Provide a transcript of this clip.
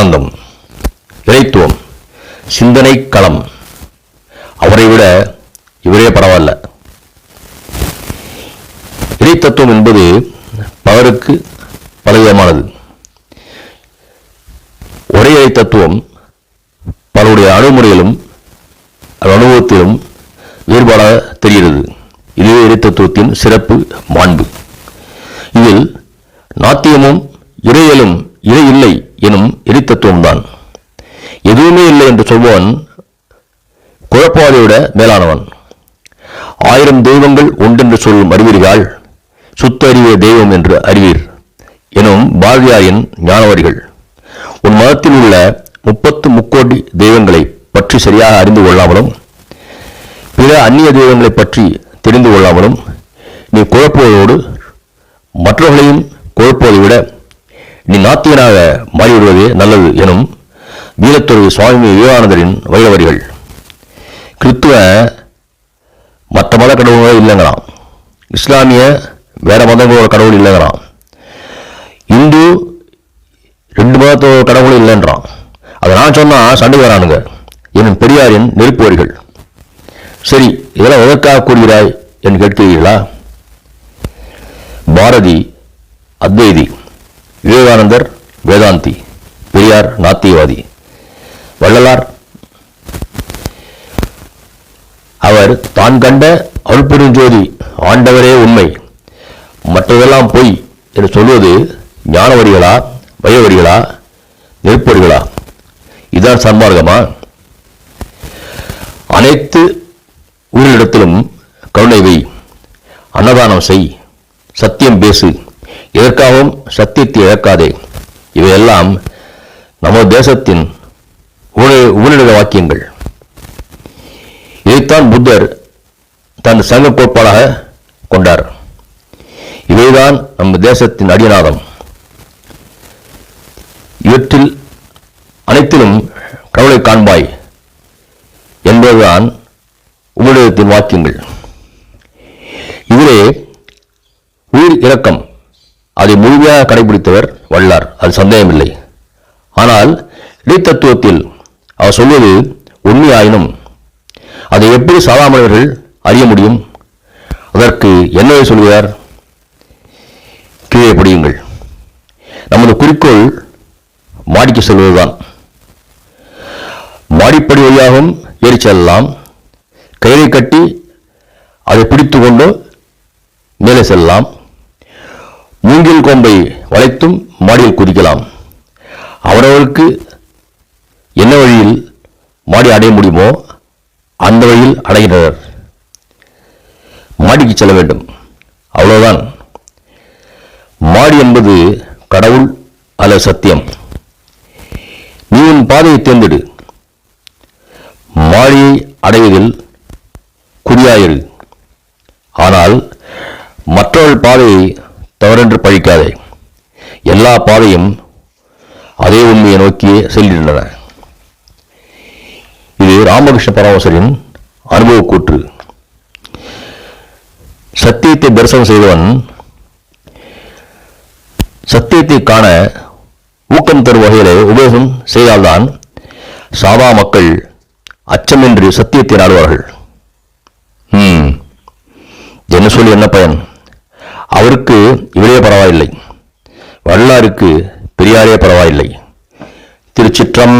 ஆனந்தம் இறைத்துவம் சிந்தனை களம். அவரை விட இவரே பரவாயில்ல. இறைத்தத்துவம் என்பது பலருக்கு பலவிதமானது. ஒரே இறை தத்துவம் பலருடைய அணுகுமுறையிலும் அனுபவத்திலும் வேறுபாடாக தெரிகிறது. இதுவே இறை தத்துவத்தின் சிறப்பு மாண்பு. இதில் நாத்தியமும் இறையலும் இறை இல்லை எனும் எரித்தத்துவம்தான் எதுவுமே இல்லை என்று சொல்பவன் குழப்பவாதியை விட மேலானவன். ஆயிரம் தெய்வங்கள் உண்டென்று சொல்லும் அறிவீர்கள் சுத்த அறிவே தெய்வம் என்று அறிவீர் எனும் பாரதியாரின் ஞானவரிகள். உன் மதத்தில் உள்ள முப்பத்து முக்கோடி தெய்வங்களை பற்றி சரியாக அறிந்து கொள்ளாமலும் பிற அந்நிய தெய்வங்களை பற்றி தெரிந்து கொள்ளாமலும் நீ குழப்புவதோடு மற்றவர்களையும் குழப்புவதை விட நீ நாத்தியனாக மாறிவிடுவதே நல்லது எனும் வீரத்துறை சுவாமி விவேகானந்தரின் வைரவரிகள் கிறித்துவ மற்ற மத கடவுளே இல்லைங்கிறான் இஸ்லாமிய வேற மதங்களோட கடவுள் இல்லைங்கிறான் இந்து ரெண்டு மதத்தோட கடவுளும் இல்லைன்றான். அதை நான் சொன்னால் சண்டை வரானுங்க. எனும் பெரியாரின் நெருப்பு வரிகள். சரி இதெல்லாம் எதற்காக கூறுகிறாய் என்று கேட்கிறீர்களா? பாரதி அத்வைதி. விவேகானந்தர் வேதாந்தி பெரியார் நாத்தியவாதி வள்ளலார். அவர் தான் கண்ட அருள்பெருஞ்சோதி ஆண்டவரே உண்மை. மற்றதெல்லாம் பொய் என்று சொல்வது ஞானவரிகளா வயவடிகளா நெருப்படிகளா இதுதான் சன்மார்க்கமா? அனைத்து உயிரிடத்திலும் கருணை வை. அன்னதானம் செய். சத்தியம் பேசு. எதற்காகவும் சத்தியத்தை இழக்காதே. இவையெல்லாம் நமது தேசத்தின் உபநி- வாக்கியங்கள். இதைத்தான் புத்தர் தன் சங்க கோட்பாடாக கொண்டார். இவைதான் நம்ம தேசத்தின் அடிநாதம் இவற்றில் அனைத்திலும் கடவுளை காண்பாய் என்பதுதான் உபநிடதத்தின் வாக்கியங்கள். இதிலே உயிர் இரக்கம். அதை முழுமையாக கடைபிடித்தவர் வல்லார். அது சந்தேகமில்லை. ஆனால் இடைத்தத்துவத்தில் அவர் சொல்வது உண்மையாயினும் அதை எப்படி சாதாரணவர்கள் அறிய முடியும்? அதற்கு என்னவே சொல்கிறார்? கீழே படியுங்கள். நமது குறிக்கோள் மாடிக்கு செல்வதுதான். மாடிப்படி வழியாகவும் ஏறி செல்லலாம். கயிறை கட்டி அதை பிடித்து கொண்டு மேலே செல்லலாம். மூங்கில் கொம்பை வளைத்தும் மாடியில் குதிக்கலாம். அவரவருக்கு என்ன வழியில் மாடி அடைய முடியுமோ அந்த வழியில் அடைகின்றனர். மாடிக்கு செல்ல வேண்டும். அவ்வளவுதான். மாடி என்பது கடவுள் அல்ல சத்தியம். நீ உன் பாதையை தேர்ந்தெடு. மாடியை அடைவதில் குறியாயிரு ஆனால் மற்றவர்கள் பாதையை தவறென்று பழிக்காதே. எல்லா பாதையும் அதே உண்மையை நோக்கியே செல்கின்றன. இது ராமகிருஷ்ண பரமசரின் அனுபவ கூற்று. சத்தியத்தை தரிசனம் செய்தவன் சத்தியத்தை காண ஊக்கம் தரும் வகையிலே உபயோகம் செய்தால்தான் சாதா மக்கள் அச்சமின்றி சத்தியத்தை நாடுவார்கள். என்ன சொல்லி என்ன பயன்? அவருக்கு இவரே பரவாயில்லை. வல்லாருக்கு பெரியாரே பரவாயில்லை. திருச்சிற்றம்